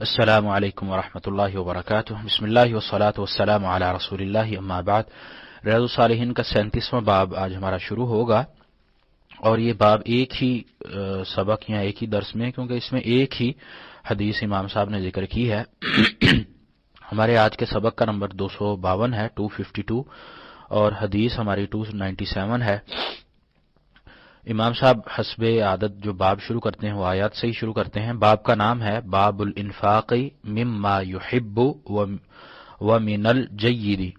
السلام علیکم ورحمۃ اللہ وبرکاتہ۔ بسم اللہ وسلاۃ والسلام علی رسول اللہ، اما بعد۔ ریاض الصالحین کا سینتیسواں باب آج ہمارا شروع ہوگا۔ اور یہ باب ایک ہی سبق یا ایک ہی درس میں، کیونکہ اس میں ایک ہی حدیث امام صاحب نے ذکر کی ہے۔ ہمارے آج کے سبق کا نمبر دو سو باون ہے ٹو ففٹی ٹو اور حدیث ہماری ٹو نائنٹی سیون ہے۔ امام صاحب حسب عادت جو باب شروع کرتے ہیں، وہ آیات سے ہی شروع کرتے ہیں۔ باب کا نام ہے باب الانفاقی مما یحب و من الجیدی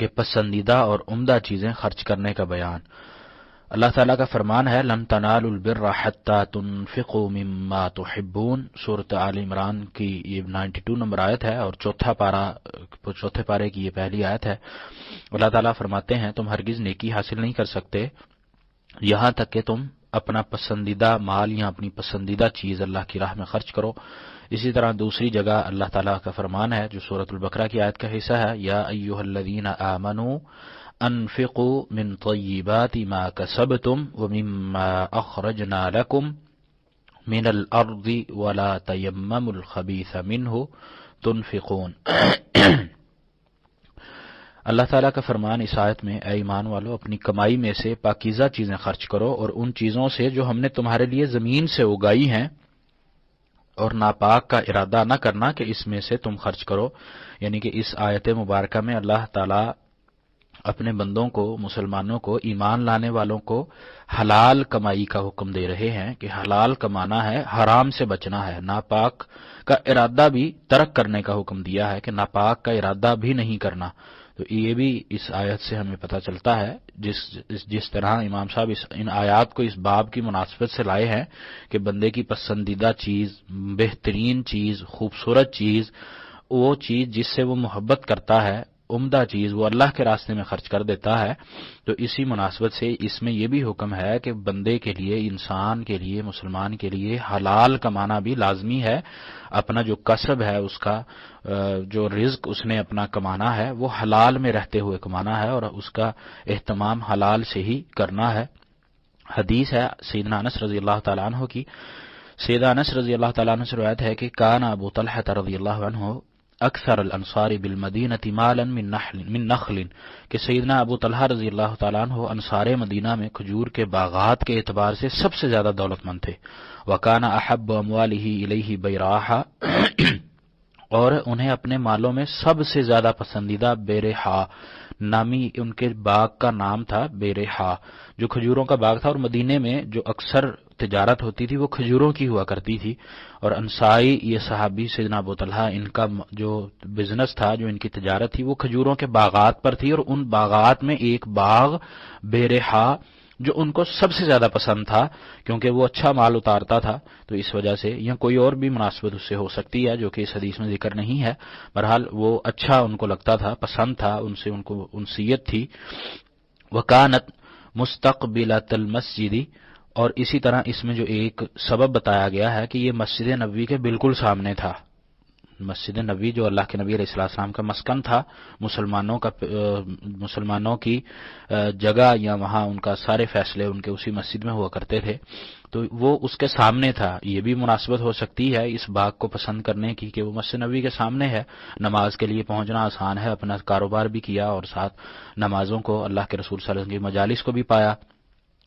کہ پسندیدہ اور عمدہ چیزیں خرچ کرنے کا بیان۔ اللہ تعالیٰ کا فرمان ہے لن تنال البر حتى تنفقوا مما تحبون۔ صورت عال عمران کی یہ 92 نمبر آیت ہے اور چوتھا پارا، چوتھے پارے کی یہ پہلی آیت ہے۔ اللہ تعالیٰ فرماتے ہیں، تم ہرگز نیکی حاصل نہیں کر سکتے۔ یہاں تک کہ تم اپنا پسندیدہ مال یا اپنی پسندیدہ چیز اللہ کی راہ میں خرچ کرو۔ اسی طرح دوسری جگہ اللہ تعالیٰ کا فرمان ہے، جو صورت البقرہ کی آیت کا حصہ ہے، یا ایوہ الذین آمنوا انفقوا من طیبات ما کسبتم ومما اخرجنا لکم من الارض ولا تیمم الخبیث منه تنفقون۔ اللہ تعالیٰ کا فرمان اس آیت میں، اے ایمان والو، اپنی کمائی میں سے پاکیزہ چیزیں خرچ کرو اور ان چیزوں سے جو ہم نے تمہارے لیے زمین سے اگائی ہیں اور ناپاک کا ارادہ نہ کرنا کہ اس میں سے تم خرچ کرو۔ یعنی کہ اس آیت مبارکہ میں اللہ تعالیٰ اپنے بندوں کو، مسلمانوں کو، ایمان لانے والوں کو حلال کمائی کا حکم دے رہے ہیں کہ حلال کمانا ہے، حرام سے بچنا ہے۔ ناپاک کا ارادہ بھی ترک کرنے کا حکم دیا ہے کہ ناپاک کا ارادہ بھی نہیں کرنا۔ تو یہ بھی اس آیت سے ہمیں پتہ چلتا ہے، جس جس طرح امام صاحب اس، ان آیات کو اس باب کی مناسبت سے لائے ہیں کہ بندے کی پسندیدہ چیز، بہترین چیز، خوبصورت چیز، وہ چیز جس سے وہ محبت کرتا ہے عمدہ چیز وہ اللہ کے راستے میں خرچ کر دیتا ہے، تو اسی مناسبت سے اس میں یہ بھی حکم ہے کہ بندے کے لیے، انسان کے لیے، مسلمان کے لیے حلال کمانا بھی لازمی ہے۔ اپنا جو کسب ہے، اس کا جو رزق اس نے اپنا کمانا ہے، وہ حلال میں رہتے ہوئے کمانا ہے اور اس کا اہتمام حلال سے ہی کرنا ہے۔ حدیث ہے سیدنا انس رضی اللہ تعالیٰ عنہ کی۔ سیدہ انس رضی اللہ تعالیٰ عنہ سے روایت ہے کہ کانا ابو طلحہ رضی اللہ عنہ اکثر الانصار بالمدینہ مالا من نخل من نخل، کہ سیدنا ابو طلحہ رضی اللہ تعالیٰ عنہ انصار مدینہ میں کھجور کے باغات کے اعتبار سے سب سے زیادہ دولت مند تھے۔ وکانا احب اموالہ الیہ بیراحا اور انہیں اپنے مالوں میں سب سے زیادہ پسندیدہ بیرحا نامی ان کے باغ کا نام تھا بیرحا جو کھجوروں کا باغ تھا اور مدینے میں جو اکثر تجارت ہوتی تھی وہ کھجوروں کی ہوا کرتی تھی۔ اور انصائی، یہ صحابی سیدنا ابو طلحہ، ان کا جو بزنس تھا، جو ان کی تجارت تھی، وہ کھجوروں کے باغات پر تھی اور ان باغات میں ایک باغ بیرحا جو ان کو سب سے زیادہ پسند تھا، کیونکہ وہ اچھا مال اتارتا تھا، تو اس وجہ سے یا کوئی اور بھی مناسبت اس سے ہو سکتی ہے، جو کہ اس حدیث میں ذکر نہیں ہے۔ بہرحال وہ اچھا ان کو لگتا تھا، پسند تھا، ان سے ان کو انسیت تھی۔ وکانت مستقبل المسجدی اور اسی طرح اس میں جو ایک سبب بتایا گیا ہے کہ یہ مسجد نبوی کے بالکل سامنے تھا۔ مسجد نبی جو اللہ کے نبی علیہ السلام کا مسکن تھا، مسلمانوں کا مسلمانوں کی جگہ یا وہاں ان کا سارے فیصلے ان کے اسی مسجد میں ہوا کرتے تھے۔ تو وہ اس کے سامنے تھا۔ یہ بھی مناسبت ہو سکتی ہے اس باغ کو پسند کرنے کی کہ وہ مسجد نبی کے سامنے ہے۔ نماز کے لیے پہنچنا آسان ہے، اپنا کاروبار بھی کیا اور ساتھ نمازوں کو اللہ کے رسول صلی اللہ علیہ وسلم کی مجالس کو بھی پایا۔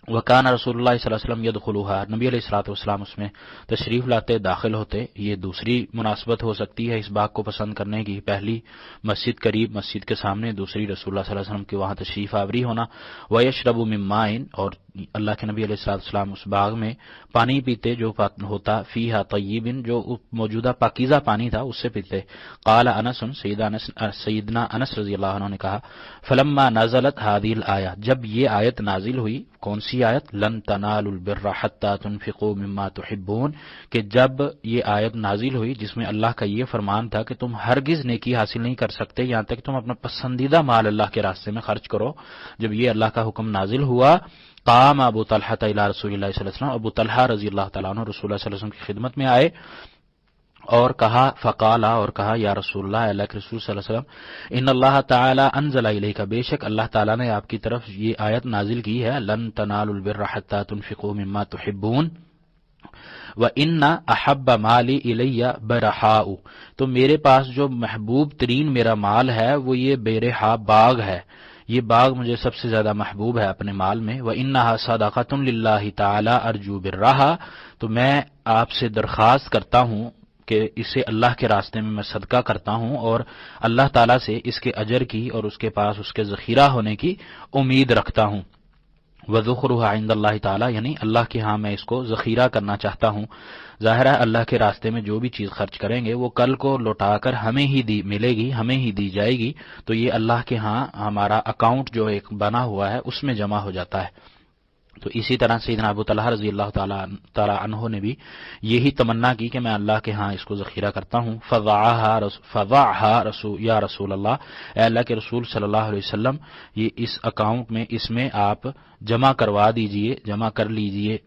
وکان رسول اللہ صلی اللہ علیہ وسلم ید خلوحا نبی علیہ السلاۃ والسلام اس میں تشریف لاتے داخل ہوتے، یہ دوسری مناسبت ہو سکتی ہے اس باغ کو پسند کرنے کی۔ پہلی مسجد قریب مسجد کے سامنے، دوسری رسول اللہ صلی اللہ علیہ وسلم کے وہاں تشریف آوری ہونا۔ ویشرب ممائن اور اللہ کے نبی علیہ السلاۃ السلام اس باغ میں پانی پیتے جو ہوتا۔ فی ہا طیبن جو موجودہ پاکیزہ پانی تھا، اس سے پیتے۔ قال انس سیدنا انس رضی اللہ عنہ نے کہا، فلما نازلت حادیل آیا جب یہ آیت نازل ہوئی، کون سی آیت، لن تنال البر حتى تنفقوا مما تحبون، کہ جب یہ آیت نازل ہوئی، جس میں اللہ کا یہ فرمان تھا کہ تم ہرگز نیکی حاصل نہیں کر سکتے، یہاں تک تم اپنا پسندیدہ مال اللہ کے راستے میں خرچ کرو۔ جب یہ اللہ کا حکم نازل ہوا، قام ابو طلحہ رسول اللہ صلی اللہ علیہ وسلم، ابو طلحہ رضی اللہ تعالیٰ عنہ رسول اللہ صلی اللہ علیہ وسلم کی خدمت میں آئے۔ اور کہا، فقالا، اور کہا، یا رسول اللہ اللہ کے رسول صلی اللہ علیہ وسلم، ان اللہ تعالی انزل الیک، بے شک اللہ تعالی نے آپ کی طرف یہ آیت نازل کی ہے، لن تنالوا البر حتى تنفقوا مما تحبون و ان احب مالی الیہ برہا تو میرے پاس جو محبوب ترین میرا مال ہے، وہ یہ بے رہا باغ ہے۔ یہ باغ مجھے سب سے زیادہ محبوب ہے اپنے مال میں۔ وہ انہا صداقت اللہ تعالی ارجو برہا تو میں آپ سے درخواست کرتا ہوں کہ اسے اللہ کے راستے میں میں صدقہ کرتا ہوں اور اللہ تعالیٰ سے اس کے اجر کی اور اس کے پاس اس کے ذخیرہ ہونے کی امید رکھتا ہوں۔ وزخر آئند اللہ تعالیٰ یعنی اللہ کے ہاں میں اس کو ذخیرہ کرنا چاہتا ہوں۔ ظاہر ہے اللہ کے راستے میں جو بھی چیز خرچ کریں گے، وہ کل کو لوٹا کر ہمیں ہی دی، ملے گی، ہمیں ہی دی جائے گی۔ تو یہ اللہ کے ہاں ہمارا اکاؤنٹ جو ایک بنا ہوا ہے، اس میں جمع ہو جاتا ہے۔ تو اسی طرح سیدنا ابو طلحہ رضی اللہ تعالیٰ تعالیٰ عنہ نے بھی یہی تمنا کی کہ میں اللہ کے ہاں اس کو ذخیرہ کرتا ہوں۔ فضا رسول یا رسول اللہ، اے اللہ کے رسول صلی اللہ علیہ وسلم، یہ اس اکاؤنٹ میں اس میں آپ جمع کروا دیجیے، جمع کر لیجیے۔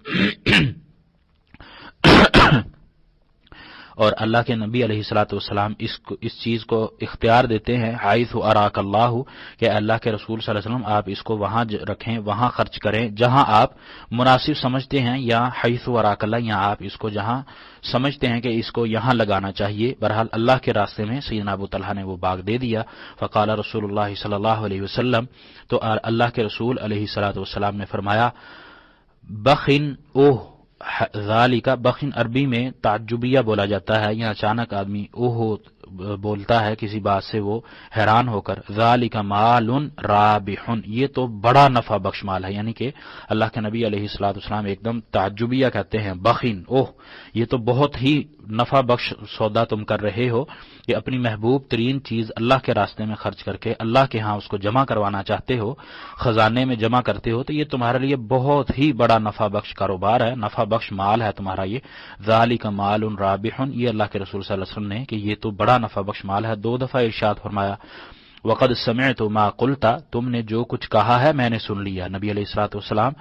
اور اللہ کے نبی علیہ السلاۃ والسلام اس اس چیز کو اختیار دیتے ہیں حائث اراک اللہ، کہ اللہ کے رسول صلی اللہ علیہ وسلم، آپ اس کو وہاں رکھیں، وہاں خرچ کریں، جہاں آپ مناسب سمجھتے ہیں یا حیث اراک اللہ، یا آپ اس کو جہاں سمجھتے ہیں کہ اس کو یہاں لگانا چاہیے۔ بہرحال اللہ کے راستے میں سید ابو طلحہ نے وہ باغ دے دیا۔ فقال رسول اللہ صلی اللہ علیہ وسلم، تو اللہ کے رسول علیہ السلاۃ والسلام نے فرمایا، بخن اوہ ذالی کا بخن عربی میں تعجبیہ بولا جاتا ہے یہاں اچانک آدمی اوہو بولتا ہے کسی بات سے وہ حیران ہو کر ذالی کا مال رابحن، یہ تو بڑا نفع بخش مال ہے یعنی کہ اللہ کے نبی علیہ السلاۃ السلام ایک دم تعجبیہ کہتے ہیں، بخین، اوہ، یہ تو بہت ہی نفع بخش سودا تم کر رہے ہو کہ اپنی محبوب ترین چیز اللہ کے راستے میں خرچ کر کے اللہ کے ہاں اس کو جمع کروانا چاہتے ہو، خزانے میں جمع کرتے ہو، تو یہ تمہارے لیے بہت ہی بڑا نفع بخش کاروبار ہے، نفع بخش مال ہے تمہارا یہ۔ ذالی کا مال ان رابحن، یہ اللہ کے رسول صلی اللہ علیہ وسلم نے کہ یہ تو بڑا نفع بخش، مال ہے، دو دفعہ ارشاد فرمایا، وقد سمعت ما قلتا تم نے جو کچھ کہا ہے میں نے سن لیا۔ نبی علیہ السلاۃ والسلام،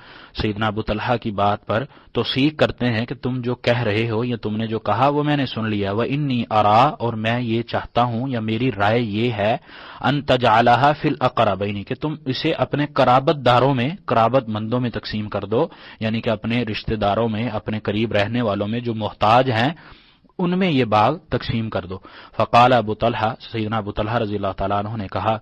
سیدنا ابو طلحہ کی بات پر تو سیکھ کرتے ہیں کہ تم جو کہہ رہے ہو یا تم نے جو کہا وہ میں نے سن لیا۔ وہ انی ارا اور میں یہ چاہتا ہوں یا میری رائے یہ ہے ان تجعلها فی الاقربین کہ تم اسے اپنے قرابت داروں میں، قرابت مندوں میں تقسیم کر دو یعنی کہ اپنے رشتہ داروں میں، اپنے قریب رہنے والوں میں جو محتاج ہیں ان میں یہ باغ تقسیم کر دو۔ فقال ابو طلحہ، سیدنا ابو طلحہ رضی اللہ تعالیٰ عنہ نے کہا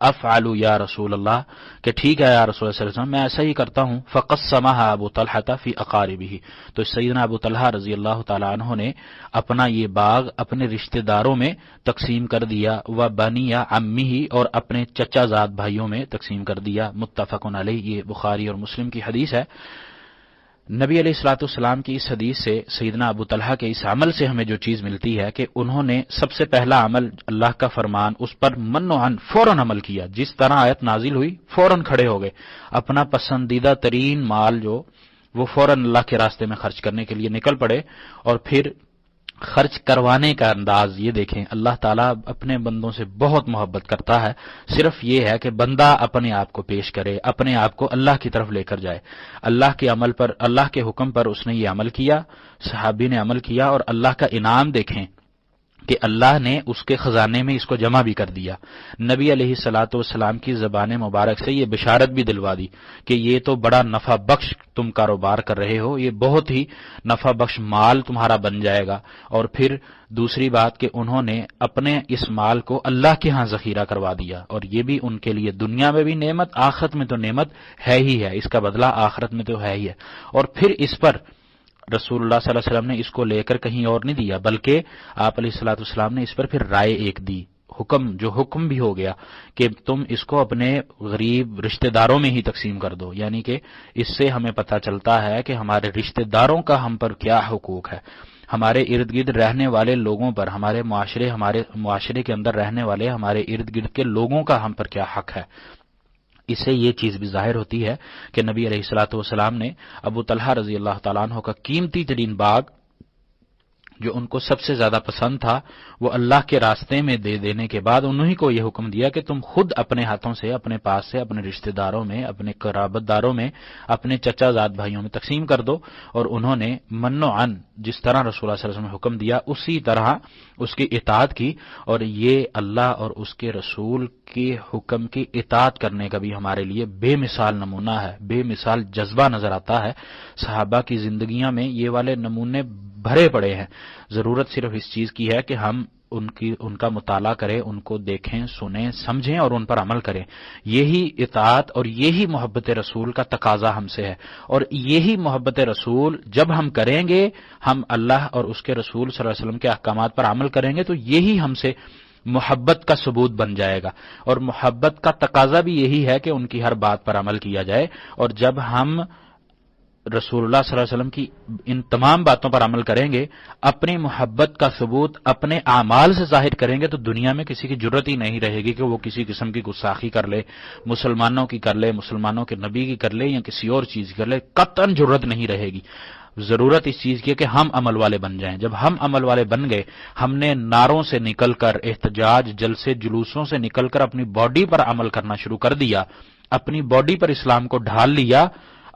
افعلو یا رسول اللہ، کہ ٹھیک ہے یا رسول اللہ صلی اللہ علیہ وسلم، میں ایسا ہی کرتا ہوں۔ فقط سماح ابو طلحہ فی اقاربی تو سیدنا ابو طلحہ رضی اللہ تعالیٰ عنہ نے اپنا یہ باغ اپنے رشتہ داروں میں تقسیم کر دیا۔ و بنی یا امی ہی اور اپنے چچا زاد بھائیوں میں تقسیم کر دیا۔ متفق علیہ، یہ بخاری اور مسلم کی حدیث ہے۔ نبی علیہ السلاۃ السلام کی اس حدیث سے سیدنا ابو طلحہ کے اس عمل سے ہمیں جو چیز ملتی ہے کہ انہوں نے سب سے پہلا عمل اللہ کا فرمان اس پر من و فوراً عمل کیا، جس طرح آیت نازل ہوئی، فوراً کھڑے ہو گئے۔ اپنا پسندیدہ ترین مال جو وہ فوراً اللہ کے راستے میں خرچ کرنے کے لیے نکل پڑے اور پھر خرچ کروانے کا انداز یہ دیکھیں، اللہ تعالیٰ اپنے بندوں سے بہت محبت کرتا ہے۔ صرف یہ ہے کہ بندہ اپنے آپ کو پیش کرے، اپنے آپ کو اللہ کی طرف لے کر جائے۔ اللہ کے عمل پر، اللہ کے حکم پر اس نے یہ عمل کیا، صحابی نے عمل کیا اور اللہ کا انعام دیکھیں۔ کہ اللہ نے اس کے خزانے میں اس کو جمع بھی کر دیا۔ نبی علیہ سلاۃ والسلام کی زبان مبارک سے یہ بشارت بھی دلوا دی کہ یہ تو بڑا نفع بخش تم کاروبار کر رہے ہو، یہ بہت ہی نفع بخش مال تمہارا بن جائے گا۔ اور پھر دوسری بات کہ انہوں نے اپنے اس مال کو اللہ کے ہاں ذخیرہ کروا دیا۔ اور یہ بھی ان کے لیے دنیا میں بھی نعمت، آخرت میں تو نعمت ہے ہی ہے، اس کا بدلہ آخرت میں تو ہے ہی ہے۔ اور پھر اس پر رسول اللہ صلی اللہ علیہ وسلم نے اس کو لے کر کہیں اور نہیں دیا، بلکہ آپ علیہ السلاۃ والسلام نے اس پر پھر رائے ایک دی۔ حکم، جو حکم بھی ہو گیا کہ تم اس کو اپنے غریب رشتہ داروں میں ہی تقسیم کر دو۔ یعنی کہ اس سے ہمیں پتہ چلتا ہے کہ ہمارے رشتہ داروں کا ہم پر کیا حقوق ہے۔ ہمارے ارد گرد رہنے والے لوگوں پر، ہمارے معاشرے ہمارے معاشرے کے اندر رہنے والے، ہمارے ارد گرد کے لوگوں کا ہم پر کیا حق ہے۔ اس سے یہ چیز بھی ظاہر ہوتی ہے کہ نبی علیہ السلاۃ والسلام نے ابو طلحہ رضی اللہ تعالیٰ عنہ کا قیمتی ترین باغ جو ان کو سب سے زیادہ پسند تھا، وہ اللہ کے راستے میں دے دینے کے بعد انہوں کو یہ حکم دیا کہ تم خود اپنے ہاتھوں سے، اپنے پاس سے، اپنے رشتہ داروں میں، اپنے قرابت داروں میں، اپنے چچا زاد بھائیوں میں تقسیم کر دو۔ اور انہوں نے من و ان جس طرح رسول اللہ صلی اللہ علیہ وسلم نے حکم دیا، اسی طرح اس کی اطاعت کی۔ اور یہ اللہ اور اس کے رسول کے حکم کی اطاعت کرنے کا بھی ہمارے لیے بے مثال نمونہ ہے، بے مثال جذبہ نظر آتا ہے۔ صحابہ کی زندگیاں میں یہ والے نمونے بھرے پڑے ہیں۔ ضرورت صرف اس چیز کی ہے کہ ہم ان کی، ان کا مطالعہ کریں، ان کو دیکھیں، سنیں، سمجھیں اور ان پر عمل کریں۔ یہی اطاعت اور یہی محبت رسول کا تقاضا ہم سے ہے۔ اور یہی محبت رسول جب ہم کریں گے، ہم اللہ اور اس کے رسول صلی اللہ علیہ وسلم کے احکامات پر عمل کریں گے تو یہی ہم سے محبت کا ثبوت بن جائے گا۔ اور محبت کا تقاضا بھی یہی ہے کہ ان کی ہر بات پر عمل کیا جائے۔ اور جب ہم رسول اللہ صلی اللہ علیہ وسلم کی ان تمام باتوں پر عمل کریں گے، اپنی محبت کا ثبوت اپنے اعمال سے ظاہر کریں گے تو دنیا میں کسی کی ضرورت ہی نہیں رہے گی کہ وہ کسی قسم کی گساخی کر لے، مسلمانوں کی کر لے، مسلمانوں کے نبی کی کر لے یا کسی اور چیز کی کر لے قطن ضرورت نہیں رہے گی۔ ضرورت اس چیز کی ہے کہ ہم عمل والے بن جائیں۔ جب ہم عمل والے بن گئے، ہم نے ناروں سے نکل کر، احتجاج، جلسے، جلوسوں سے نکل کر اپنی باڈی پر عمل کرنا شروع کر دیا، اپنی باڈی پر اسلام کو ڈھال لیا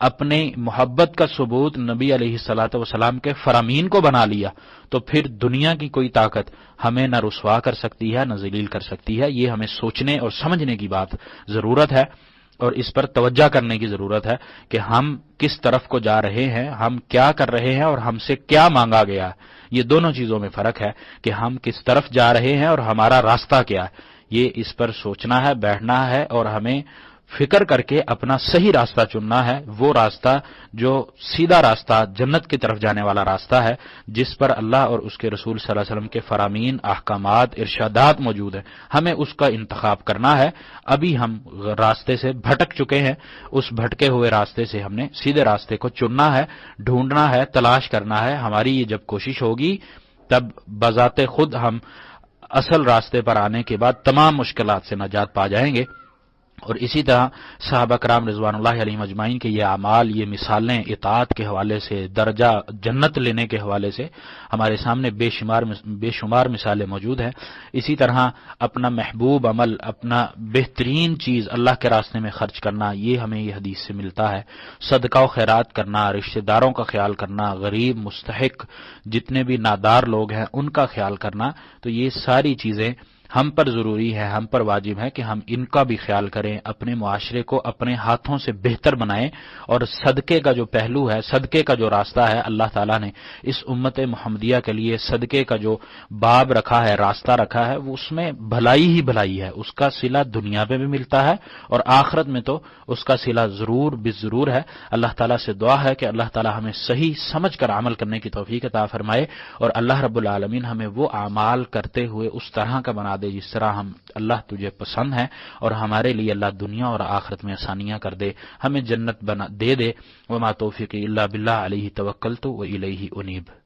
اپنے محبت کا ثبوت نبی علیہ السلاۃ وسلام کے فرامین کو بنا لیا تو پھر دنیا کی کوئی طاقت ہمیں نہ رسوا کر سکتی ہے، نہ ذلیل کر سکتی ہے۔ یہ ہمیں سوچنے اور سمجھنے کی بات ضرورت ہے اور اس پر توجہ کرنے کی ضرورت ہے کہ ہم کس طرف کو جا رہے ہیں، ہم کیا کر رہے ہیں اور ہم سے کیا مانگا گیا۔ یہ دونوں چیزوں میں فرق ہے کہ ہم کس طرف جا رہے ہیں اور ہمارا راستہ کیا۔ ہے یہ اس پر سوچنا ہے، بیٹھنا ہے اور ہمیں فکر کر کے اپنا صحیح راستہ چننا ہے، وہ راستہ جو سیدھا راستہ جنت کی طرف جانے والا راستہ ہے، جس پر اللہ اور اس کے رسول صلی اللہ علیہ وسلم کے فرامین، احکامات، ارشادات موجود ہیں۔ ہمیں اس کا انتخاب کرنا ہے۔ ابھی ہم راستے سے بھٹک چکے ہیں۔ اس بھٹکے ہوئے راستے سے ہم نے سیدھے راستے کو چننا ہے، ڈھونڈنا ہے، تلاش کرنا ہے۔ ہماری یہ جب کوشش ہوگی، تب بذات خود ہم اصل راستے پر آنے کے بعد تمام مشکلات سے نجات پا جائیں گے۔ اور اسی طرح صحابہ کرام رضوان اللہ علیہ مجمعین کے یہ اعمال، یہ مثالیں اطاعت کے حوالے سے، درجہ جنت لینے کے حوالے سے ہمارے سامنے بے شمار بے شمار مثالیں موجود ہیں۔ اسی طرح اپنا محبوب عمل، اپنا بہترین چیز اللہ کے راستے میں خرچ کرنا، یہ ہمیں یہ حدیث سے ملتا ہے۔ صدقہ و خیرات کرنا، رشتہ داروں کا خیال کرنا، غریب، مستحق جتنے بھی نادار لوگ ہیں، ان کا خیال کرنا۔ تو یہ ساری چیزیں ہم پر ضروری ہے، ہم پر واجب ہے کہ ہم ان کا بھی خیال کریں، اپنے معاشرے کو اپنے ہاتھوں سے بہتر بنائیں۔ اور صدقے کا جو پہلو ہے، صدقے کا جو راستہ ہے، اللہ تعالیٰ نے اس امت محمدیہ کے لیے صدقے کا جو باب رکھا ہے، راستہ رکھا ہے، وہ اس میں بھلائی ہی بھلائی ہے۔ اس کا سلا دنیا پہ بھی ملتا ہے اور آخرت میں تو اس کا سلا ضرور بھی ضرور ہے۔ اللہ تعالیٰ سے دعا ہے کہ اللہ تعالیٰ ہمیں صحیح سمجھ کر عمل کرنے کی توفیق عطا فرمائے اور اللہ رب العالمین ہمیں وہ اعمال کرتے ہوئے اس طرح کا بنا دے جس طرح ہم اللہ تجھے پسند ہے اور ہمارے لیے اللہ دنیا اور آخرت میں آسانیاں کر دے، ہمیں جنت بنا دے دے۔ وہ توفیقی اللہ بلّہ علیہ توکل تو وہ الہی انیب۔